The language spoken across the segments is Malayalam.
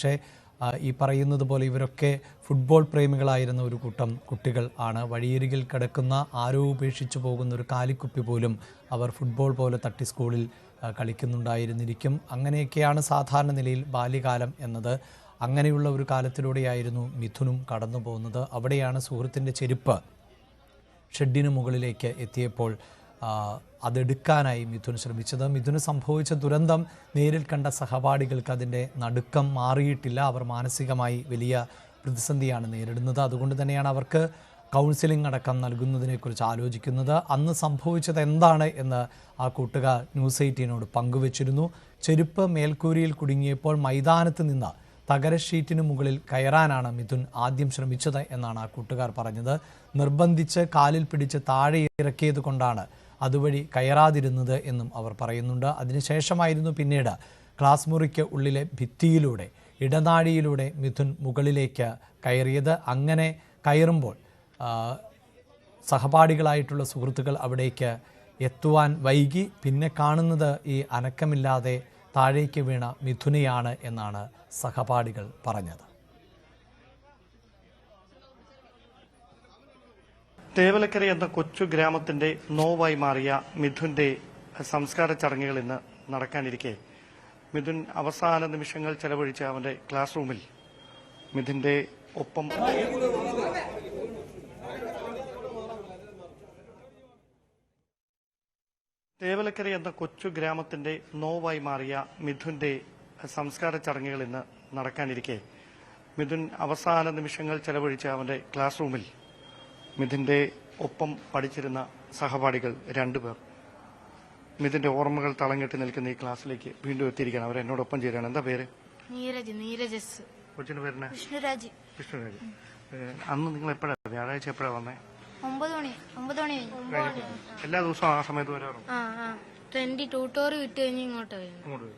പക്ഷേ ഈ പറയുന്നത് പോലെ ഇവരൊക്കെ ഫുട്ബോൾ പ്രേമികളായിരുന്ന ഒരു കൂട്ടം കുട്ടികൾ ആണ്. വഴിയരികിൽ കിടക്കുന്ന ആരോ ഉപേക്ഷിച്ചു പോകുന്ന ഒരു കാലിക്കുപ്പി പോലും അവർ ഫുട്ബോൾ പോലെ തട്ടി സ്കൂളിൽ കളിക്കുന്നുണ്ടായിരുന്നിരിക്കും. അങ്ങനെയൊക്കെയാണ് സാധാരണ നിലയിൽ ബാല്യകാലം എന്നത്. അങ്ങനെയുള്ള ഒരു കാലത്തിലൂടെയായിരുന്നു മിഥുനും കടന്നു പോകുന്നത് അവിടെയാണ് സുഹൃത്തിന്റെ ചെരുപ്പ് ഷെഡിന് മുകളിലേക്ക് എത്തിയപ്പോൾ അതെടുക്കാനായി മിഥുൻ ശ്രമിച്ചത്. മിഥുന് സംഭവിച്ച ദുരന്തം നേരിൽ കണ്ട സഹപാഠികൾക്ക് അതിന്റെ നടുക്കം മാറിയിട്ടില്ല. അവർ മാനസികമായി വലിയ പ്രതിസന്ധിയാണ് നേരിടുന്നത്. അതുകൊണ്ട് തന്നെയാണ് അവർക്ക് കൗൺസിലിംഗ് അടക്കം നൽകുന്നതിനെക്കുറിച്ച് ആലോചിക്കുന്നത്. അന്ന് സംഭവിച്ചത് എന്താണ് എന്ന് ആ കൂട്ടുകാർ ന്യൂസ് എയ്റ്റീനോട് പങ്കുവച്ചിരുന്നു. ചെരുപ്പ് മേൽക്കൂരിയിൽ കുടുങ്ങിയപ്പോൾ മൈതാനത്ത് നിന്ന് തകര ഷീറ്റിന് മുകളിൽ കയറാനാണ് മിഥുൻ ആദ്യം ശ്രമിച്ചത് എന്നാണ് ആ കൂട്ടുകാർ പറഞ്ഞത്. നിർബന്ധിച്ച് കാലിൽ പിടിച്ച് താഴെ ഇറക്കിയത് കൊണ്ടാണ് അതുവഴി കയറാതിരുന്നത് എന്നും അവർ പറയുന്നുണ്ട്. അതിനുശേഷമായിരുന്നു പിന്നീട് ക്ലാസ് മുറിക്ക് ഉള്ളിലെ ഭിത്തിയിലൂടെ ഇടനാഴിയിലൂടെ മിഥുൻ മുകളിലേക്ക് കയറിയത്. അങ്ങനെ കയറുമ്പോൾ സഹപാഠികളായിട്ടുള്ള സുഹൃത്തുക്കൾ അവിടേക്ക് എത്തുവാൻ വൈകി. പിന്നെ കാണുന്നത് ഈ അനക്കമില്ലാതെ താഴേക്ക് വീണ മിഥുനയാണ് എന്നാണ് സഹപാഠികൾ പറഞ്ഞത്. തേവലക്കര എന്ന കൊച്ചു ഗ്രാമത്തിന്റെ നോവായി മാറിയ മിഥുന്റെ സംസ്കാര ചടങ്ങുകൾ ഇന്ന് നടക്കാനിരിക്കെ. മിഥുൻ അവസാന നിമിഷങ്ങൾ ചെലവഴിച്ച അവന്റെ ക്ലാസ് റൂമിൽ മിഥുന്റെ ഒപ്പം തേവലക്കര എന്ന കൊച്ചു ഗ്രാമത്തിന്റെ നോവായി മാറിയ മിഥുന്റെ സംസ്കാര ചടങ്ങുകൾ ഇന്ന് നടക്കാനിരിക്കെ. മിഥുൻ അവസാന നിമിഷങ്ങൾ ചെലവഴിച്ച അവന്റെ ക്ലാസ് റൂമിൽ മിഥുന്റെ ഒപ്പം പഠിച്ചിരുന്ന സഹപാഠികൾ രണ്ടുപേർ. മിഥുന്റെ ഓർമ്മകൾ തളങ്ങിട്ട് നിൽക്കുന്ന ഈ ക്ലാസ്സിലേക്ക് വീണ്ടും എത്തിയിരിക്കുകയാണ്. അവർ എന്നോടൊപ്പം ചേരുകയാണ്. എന്താ പേര്? നീരജ് നീരജസ്. കൊച്ചിന്റെ പേരിന് വിഷ്ണുരാജ്. വിഷ്ണുരാജ്. അന്ന് നിങ്ങൾ എപ്പോഴാണ് വ്യാഴാഴ്ച എപ്പോഴാണ് വന്നേ? ഒമ്പത് മണി ഒമ്പത് മണി എല്ലാ ദിവസവും ആ സമയത്ത് വരാറുണ്ട്? ട്വന്റി ടൂട്ടോറ് വിട്ട് കഴിഞ്ഞ് ഇങ്ങോട്ട് വരും.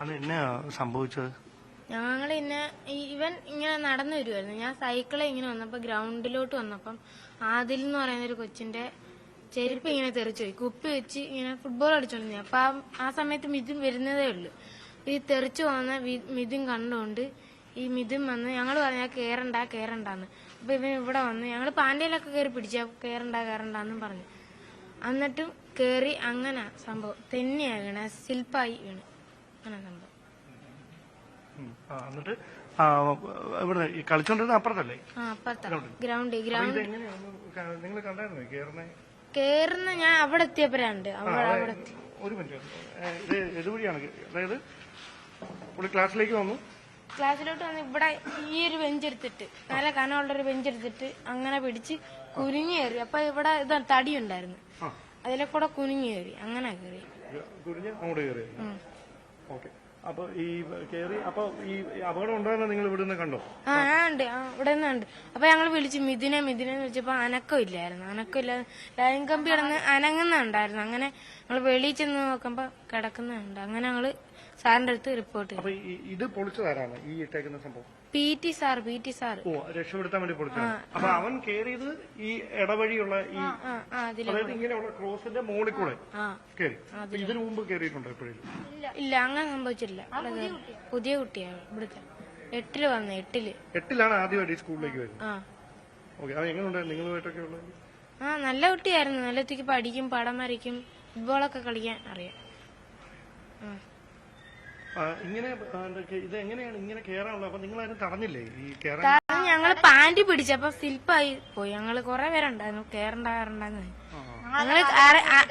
അന്ന് എന്നാ സംഭവിച്ചത്? ഞങ്ങൾ ഇന്നെ ഇവൻ ഇങ്ങനെ നടന്നു വരുമായിരുന്നു ഞാൻ സൈക്കിളെ ഇങ്ങനെ വന്നപ്പോൾ ഗ്രൗണ്ടിലോട്ട് വന്നപ്പം ആദിൽ എന്ന് പറയുന്ന ഒരു കൊച്ചിന്റെ ചെരുപ്പ് ഇങ്ങനെ തെറിച്ചു പോയി. കുപ്പി വെച്ച് ഇങ്ങനെ ഫുട്ബോൾ അടിച്ചോണ്ട് അപ്പൊ ആ- സമയത്ത് മിഥുൻ വരുന്നതേ ഉള്ളു. ഈ തെറിച്ചു പോകുന്ന മിഥുൻ കണ്ടുകൊണ്ട് ഈ മിഥുൻ വന്ന് ഞങ്ങൾ പറഞ്ഞ കേറണ്ട കേറണ്ടാന്ന്. അപ്പൊ ഇവൻ ഇവിടെ വന്ന് ഞങ്ങൾ പാൻഡയിലൊക്കെ കയറി പിടിച്ച കേറണ്ട കേറണ്ടെന്നും പറഞ്ഞു. എന്നിട്ടും കേറി അങ്ങനെ സംഭവം തന്നെയാ വീണ ശില്പായി വീണ്. അങ്ങനെ സംഭവം. എന്നിട്ട് ഇവിടെ കളിച്ചോണ്ടിരുന്ന അപ്പുറത്തല്ലേ? Ground ground. നിങ്ങൾ കണ്ടായിരുന്നോ കേറുന്ന? കേറുന്ന ഞാൻ അവിടെ എത്തിയപ്പോഴാണ്ട്. അവിടെ ഒരു മിനിറ്റ്. ഇത് ഇതുവഴിയാണ് അതായത് പുള്ളി ക്ലാസ്സിലേക്ക് വന്നു. ക്ലാസ്സിലോട്ട് വന്ന് ഇവിടെ ഈ ഒരു ബെഞ്ച് എടുത്തിട്ട് നല്ല കനമുള്ള ഒരു ബെഞ്ച് എടുത്തിട്ട് അങ്ങനെ പിടിച്ച് കുനിഞ്ഞു കയറി. അപ്പൊ ഇവിടെ ഇത് തടി ഉണ്ടായിരുന്നു. അതിലെ കൂടെ കുനിഞ്ഞു കയറി. അങ്ങനെ കയറി. കുനിഞ്ഞ് അങ്ങോട്ട് കയറി. ഓക്കെ. അപ്പൊ ഈ കേറി അപ്പൊ ഈ അപകടം ഉണ്ടാകുന്ന നിങ്ങൾ ഇവിടുന്ന് കണ്ടോ? ആ ഉണ്ട്. ആ ഇവിടെ നിന്നുണ്ട് അപ്പൊ ഞങ്ങൾ വിളിച്ചു മിഥുനെ മിഥുനെ എന്ന് വിളിച്ചപ്പോ അനക്കം ഇല്ലായിരുന്നു. അനക്കം ഇല്ലാതെ ലൈൻ കമ്പി കിടന്ന് അനങ്ങുന്നുണ്ടായിരുന്നു. അങ്ങനെ ഞങ്ങൾ വെളിയിൽ ചെന്ന് നോക്കുമ്പോ കിടക്കുന്നുണ്ട്. അങ്ങനെ ഞങ്ങൾ സാറിന്റെ അടുത്ത് റിപ്പോർട്ട് ചെയ്തു. അപ്പൊ ഈ- ഇത് പൊളിച്ചതാരാണ് ഈ ഇട്ടേക്കുന്ന സംഭവം? P T sir P T sir. ഓ രക്ഷപ്പെടുത്താൻ വേണ്ടി അപ്പൊ അവൻ കയറിയത് ഈ ഇടവഴിയുള്ള ഈ അതായത് ഇങ്ങനെയുള്ള ക്രോസിന്റെ മുകളിൽ കൂടെ. കയറി ഇതിനു മുമ്പ് കയറിയിട്ടുണ്ടോ എപ്പോഴും ഇല്ല. അങ്ങനെ സംഭവിച്ചിട്ടില്ല. പുതിയ കുട്ടിയാണ് ഇവിടുത്തെ. എട്ടിൽ വന്ന എട്ടിൽ. എട്ടിലാണ് ആദ്യമായിട്ട് ഈ സ്കൂളിലേക്ക് വരുന്നത്. ഓക്കെ അത് നിങ്ങളുമായിട്ടൊക്കെ ഉള്ളത്? ആ നല്ല കുട്ടിയായിരുന്നു. നല്ല പഠിക്കും പടം വരയ്ക്കും ഫുട്ബോളൊക്കെ കളിക്കാൻ അറിയാം. ഇങ്ങനെ ഇത് എങ്ങനെയാണ് ഇങ്ങനെ കയറാനുള്ളത് അപ്പൊ നിങ്ങൾ തടഞ്ഞില്ലേ? ഈ കയറാൻ കാരണം ഞങ്ങൾ പാന്റ് പിടിച്ചപ്പോ സ്ലിപ്പായി പോയി. ഞങ്ങൾ കൊറേ പേരുണ്ടായിരുന്നു. കേറണ്ട കേറണ്ടെന്ന് ഞങ്ങൾ അറി- അ-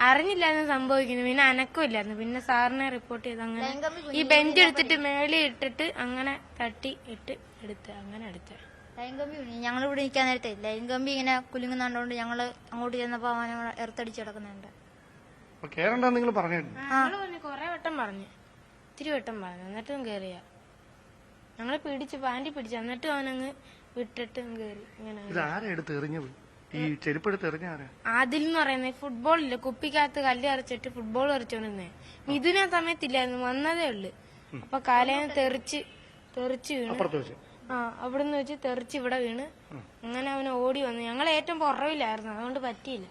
അറിഞ്ഞില്ലായിരുന്നു സംഭവിക്കുന്നത്. പിന്നെ അനക്കമില്ലായിരുന്നു പിന്നെ സാറിനെ റിപ്പോർട്ട് ചെയ്ത് അങ്ങനെ ഈ ബെഞ്ച് എടുത്തിട്ട് മേളിൽ ഇട്ടിട്ട് അങ്ങനെ തട്ടി ഇട്ട് എടുത്ത് അങ്ങനെ എടുത്ത്. ലൈൻ കമ്പി വീണു. ഞങ്ങളിവിടെ നിൽക്കാൻ നേരത്തെ ലൈൻ കമ്പി ഇങ്ങനെ കുലുങ്ങുന്നുണ്ടോണ്ട് ഞങ്ങൾ അങ്ങോട്ട് ചെന്നപ്പോ ഞങ്ങൾ എർത്തടിച്ച് കിടക്കുന്നുണ്ട്. അപ്പൊ കയറണ്ടെന്ന് നിങ്ങൾ ഞങ്ങൾ പറഞ്ഞു കൊറേ വട്ടം പറഞ്ഞു. ഇത്തിരി വട്ടം പറഞ്ഞു. എന്നിട്ടും കേറിയ. ഞങ്ങളെ പിടിച്ച് പാന്റ് പിടിച്ചു. എന്നിട്ടും അവനങ്ങ് വിട്ടിട്ടും കേറി. ഇങ്ങനെ എറിഞ്ഞത്? ഈ ചെരുപ്പെടുത്ത് ആദിൽ എന്ന് പറയുന്നത് ഫുട്ബോളില്ല കുപ്പിക്കകത്ത് കല്ല് അരച്ചിട്ട് ഫുട്ബോൾ എറിച്ചോണ്ടിരുന്നേ മിഥുന സമയത്തില്ലായിരുന്നു. വന്നതേ ഉള്ളു. അപ്പൊ കാലേന്ന് തെറിച്ച് തെറിച്ച് വീണു. ആ അവിടെ അവിടെന്ന് വെച്ച് തെറിച്ച് ഇവിടെ വീണ്. അങ്ങനെ അവന് ഓടി വന്നു. ഞങ്ങൾ ഏറ്റവും പുറവിലായിരുന്നു. അതുകൊണ്ട് പറ്റിയില്ല.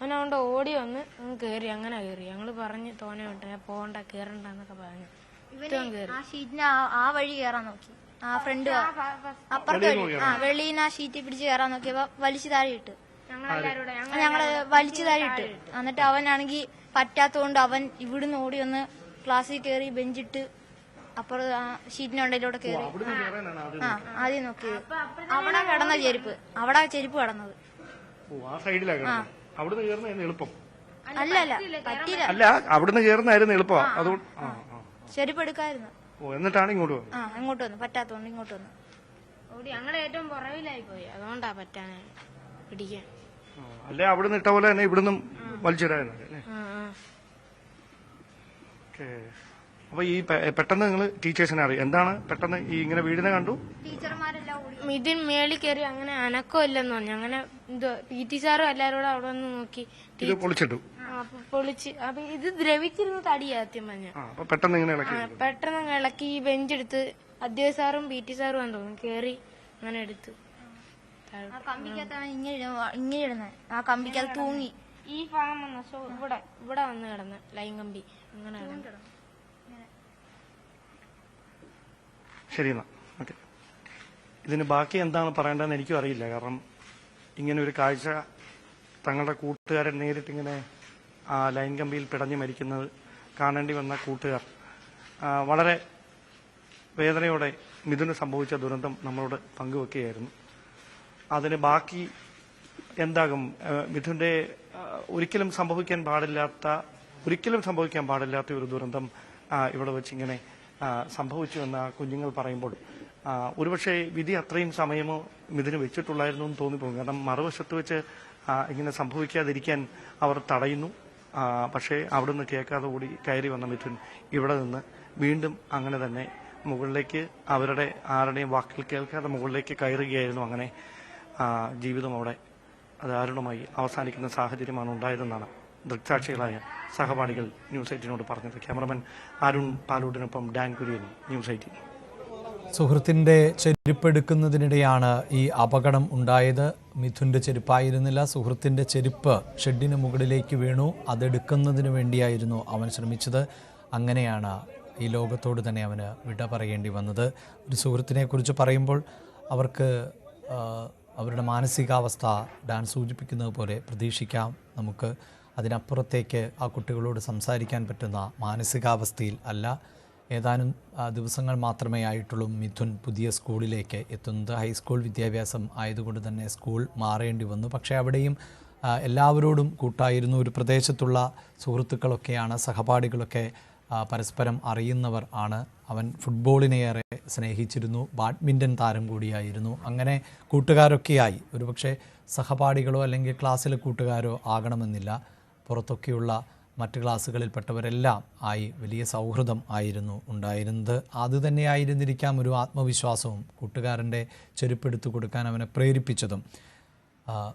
അവൻ അതുകൊണ്ട് ഓടി വന്ന് കേറി. അങ്ങനെ കേറി. ഞങ്ങൾ പറഞ്ഞ് തോനെ വിട്ടേ. പോകണ്ട കേറണ്ട എന്നൊക്കെ പറഞ്ഞു. കയറി. ആ ഷീറ്റിന് ആ- വഴി കയറാൻ നോക്കി. ആ ഫ്രണ്ട് അപ്പുറത്ത് വഴി ആ വെളിയിൽ ആ ഷീറ്റ് പിടിച്ച് കയറാൻ നോക്കിയപ്പോ വലിച്ചു താഴെ ഇട്ട്. ഞങ്ങൾ വലിച്ചു താഴെ ഇട്ട്. എന്നിട്ട് അവനാണെങ്കിൽ പറ്റാത്തോണ്ട് അവൻ ഇവിടുന്ന് ഓടി ഒന്ന് ക്ലാസ്സിൽ കയറി ബെഞ്ചിട്ട് അപ്പുറം ഷീറ്റിനുണ്ടയിലൂടെ കയറി ആ. ആദ്യം നോക്കിയത്. അവിടെ കിടന്ന ചെരുപ്പ്. അവിടെ ചെരുപ്പ് കിടന്നത്. അവിടുന്ന് കയറുന്നതായിരുന്നു എളുപ്പം. അല്ല അല്ല പറ്റിയില്ല അല്ല അവിടുന്ന് കയറുന്നായിരുന്നു എളുപ്പം. അതുകൊണ്ട് ചെരുപ്പ് എടുക്കായിരുന്നു ഓ എന്നിട്ടാണ് ഇങ്ങോട്ട് വന്നത്? ആ അങ്ങോട്ട് വന്നു. പറ്റാത്തോണ്ട് ഇങ്ങോട്ട് വന്നു. ഓടി ഞങ്ങൾ ഏറ്റവും പുറവിലായി പോയി. അതുകൊണ്ടാ പറ്റാനെ പിടിക്കാൻ. ആ, അല്ലേ അവിടുന്ന് ഇട്ട പോലെ തന്നെ ഇവിടുന്ന് വലിച്ചിടായിരുന്നു അല്ലേ? ആ ആ. ഓക്കേ. അപ്പൊ ഈ പെ- പെട്ടെന്ന് നിങ്ങൾ ടീച്ചേഴ്സിനെ അറിയാം. എന്താണ് പെട്ടെന്ന് ഈ ഇങ്ങനെ വീടിനെ കണ്ടു? ടീച്ചർമാരെല്ലാം മിഥുൻ മേളിൽ കയറി അങ്ങനെ അനക്കമില്ലെന്ന് പറഞ്ഞു. അങ്ങനെ എന്തോ പി ടി സാറും എല്ലാരും കൂടെ അവിടെ വന്ന് നോക്കി. ഇത് പൊളിച്ചിട്ടു. ആ, അപ്പൊ പൊളിച്ച്. അപ്പൊ ഇത് ദ്രവിച്ചിരുന്ന തടിയാ ആദ്യം പറഞ്ഞ. ആ അപ്പൊ പെട്ടെന്ന് ഇങ്ങനെ ഇളക്കി പെട്ടെന്ന് അങ്ങ് ഇളക്കി ഈ ബെഞ്ച് എടുത്ത് അധ്യാപക സാറും പി ടി സാറും എന്തോ തോന്നുന്നു. കേറി അങ്ങനെ എടുത്തു. താഴെ. ആ കമ്പിക്കകത്താണ് ഇങ്ങനെ ഇടുന്ന- ഇങ്ങനെ ഇടുന്നത്. ആ കമ്പിക്കകത്ത് തൂങ്ങി. ഈ ഭാഗം വന്ന സോ ഇവിടെ ഇവിടെ വന്ന് കിടന്ന് ലൈൻ കമ്പി. അങ്ങനെ കിടന്നു. ശരി എന്നാ. ഇതിന് ബാക്കി എന്താണ് പറയേണ്ടതെന്ന് എനിക്കും അറിയില്ല. കാരണം ഇങ്ങനെ ഒരു കാഴ്ച തങ്ങളുടെ കൂട്ടുകാരൻ നേരിട്ടിങ്ങനെ ആ ലൈൻ കമ്പിയിൽ പിടഞ്ഞു മരിക്കുന്നത് കാണേണ്ടി വന്ന കൂട്ടുകാർ. വളരെ വേദനയോടെ മിഥുന് സംഭവിച്ച ദുരന്തം നമ്മളോട് പങ്കുവെക്കുകയായിരുന്നു. അതിന് ബാക്കി എന്താകും? മിഥുന്റെ ഒരിക്കലും സംഭവിക്കാൻ പാടില്ലാത്ത ഒരിക്കലും സംഭവിക്കാൻ പാടില്ലാത്ത ഒരു ദുരന്തം ഇവിടെ വെച്ച് ഇങ്ങനെ സംഭവിച്ചു എന്ന് കുഞ്ഞുങ്ങൾ പറയുമ്പോൾ ഒരുപക്ഷെ വിധി അത്രയും സമയമോ ഇതിന് വെച്ചിട്ടുള്ളായിരുന്നു എന്ന് തോന്നിപ്പോകും. കാരണം മറുവശത്ത് വെച്ച് ഇങ്ങനെ സംഭവിക്കാതിരിക്കാൻ അവർ തടയുന്നു. പക്ഷേ അവിടുന്ന് കേൾക്കാതെ കൂടി കയറി വന്ന മിഥുൻ ഇവിടെ നിന്ന് വീണ്ടും അങ്ങനെ തന്നെ മുകളിലേക്ക് അവരുടെ ആരുടെയും വാക്കിൽ കേൾക്കാതെ മുകളിലേക്ക് കയറുകയായിരുന്നു അങ്ങനെ ജീവിതം അവിടെ ദാരുണമായി അവസാനിക്കുന്ന സാഹചര്യമാണ് ഉണ്ടായതെന്നാണ് ദൃക്സാക്ഷികളായ സഹപാഠികൾ ന്യൂസ് എയ്റ്റിനോട് പറഞ്ഞത്. ക്യാമറമാൻ അരുൺ പാലൂടിനൊപ്പം ഡാൻ കുര്യൻ ന്യൂസ് എയ്റ്റീൻ. സുഹൃത്തിന്റെ ചെരുപ്പെടുക്കുന്നതിനിടെയാണ് ഈ അപകടം ഉണ്ടായത്. മിഥുന്റെ ചെരുപ്പായിരുന്നില്ല. സുഹൃത്തിന്റെ ചെരുപ്പ് ഷെഡിന് മുകളിലേക്ക് വീണു. അതെടുക്കുന്നതിന് വേണ്ടിയായിരുന്നു അവൻ ശ്രമിച്ചത്. അങ്ങനെയാണ് ഈ ലോകത്തോട് തന്നെ അവന് വിട പറയേണ്ടി വന്നത്. ഒരു സുഹൃത്തിനെ കുറിച്ച് പറയുമ്പോൾ അവർക്ക് അവരുടെ മാനസികാവസ്ഥ ഡാൻസ് സൂചിപ്പിക്കുന്നത് പോലെ പ്രതീക്ഷിക്കാം. നമുക്ക് അതിനപ്പുറത്തേക്ക് ആ കുട്ടികളോട് സംസാരിക്കാൻ പറ്റുന്ന മാനസികാവസ്ഥയിൽ അല്ല. ഏതാനും ദിവസങ്ങൾ മാത്രമേ ആയിട്ടുള്ളൂ മിഥുൻ പുതിയ സ്കൂളിലേക്ക് എത്തുന്നത്. ഹൈസ്കൂൾ വിദ്യാഭ്യാസം ആയതുകൊണ്ട് തന്നെ സ്കൂൾ മാറേണ്ടി വന്നു. പക്ഷേ അവിടെയും എല്ലാവരോടും കൂട്ടായിരുന്നു. ഒരു പ്രദേശത്തുള്ള സുഹൃത്തുക്കളൊക്കെയാണ് സഹപാഠികളൊക്കെ പരസ്പരം അറിയുന്നവർ ആണ്. അവൻ ഫുട്ബോളിനെയേറെ സ്നേഹിച്ചിരുന്നു. ബാഡ്മിന്റൺ താരം കൂടിയായിരുന്നു. അങ്ങനെ കൂട്ടുകാരൊക്കെയായി. ഒരുപക്ഷെ സഹപാഠികളോ അല്ലെങ്കിൽ ക്ലാസ്സിലെ കൂട്ടുകാരോ ആകണമെന്നില്ല. പുറത്തൊക്കെയുള്ള മറ്റ് ക്ലാസ്സുകളിൽപ്പെട്ടവരെല്ലാം ആയി വലിയ സൗഹൃദം ആയിരുന്നു ഉണ്ടായിരുന്നത്. അത് തന്നെയായിരുന്നിരിക്കാം ഒരു ആത്മവിശ്വാസവും കൂട്ടുകാരന്റെ ചെരുപ്പെടുത്തു കൊടുക്കാൻ അവനെ പ്രേരിപ്പിച്ചതും.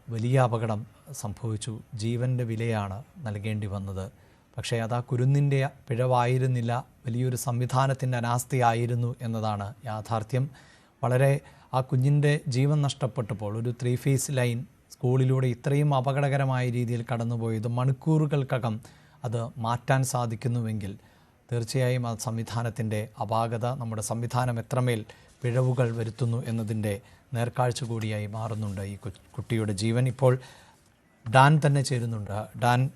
വലിയ അപകടം സംഭവിച്ചു. ജീവന്റെ വിലയാണ് നൽകേണ്ടി വന്നത്. പക്ഷേ അത് ആ കുരുന്നിന്റെ പിഴവായിരുന്നില്ല. വലിയൊരു സംവിധാനത്തിന്റെ അനാസ്ഥയായിരുന്നു എന്നതാണ് യാഥാർത്ഥ്യം. വളരെ ആ കുഞ്ഞിന്റെ ജീവൻ നഷ്ടപ്പെട്ടപ്പോൾ ഒരു ത്രീ ഫേസ് ലൈൻ സ്കൂളിലൂടെ ഇത്രയും അപകടകരമായ രീതിയിൽ കടന്നുപോയത് മണിക്കൂറുകൾക്കകം അത് മാറ്റാൻ സാധിക്കുന്നുവെങ്കിൽ തീർച്ചയായും ആ സംവിധാനത്തിന്റെ അപാകത നമ്മുടെ സംവിധാനം എത്രമേൽ പിഴവുകൾ വരുത്തുന്നു എന്നതിന്റെ നേർക്കാഴ്ച കൂടിയായി മാറുന്നുണ്ട് ഈ കുട്ടിയുടെ ജീവൻ. ഇപ്പോൾ ഡാൻ തന്നെ ചേരുന്നുണ്ട്. ഡാൻ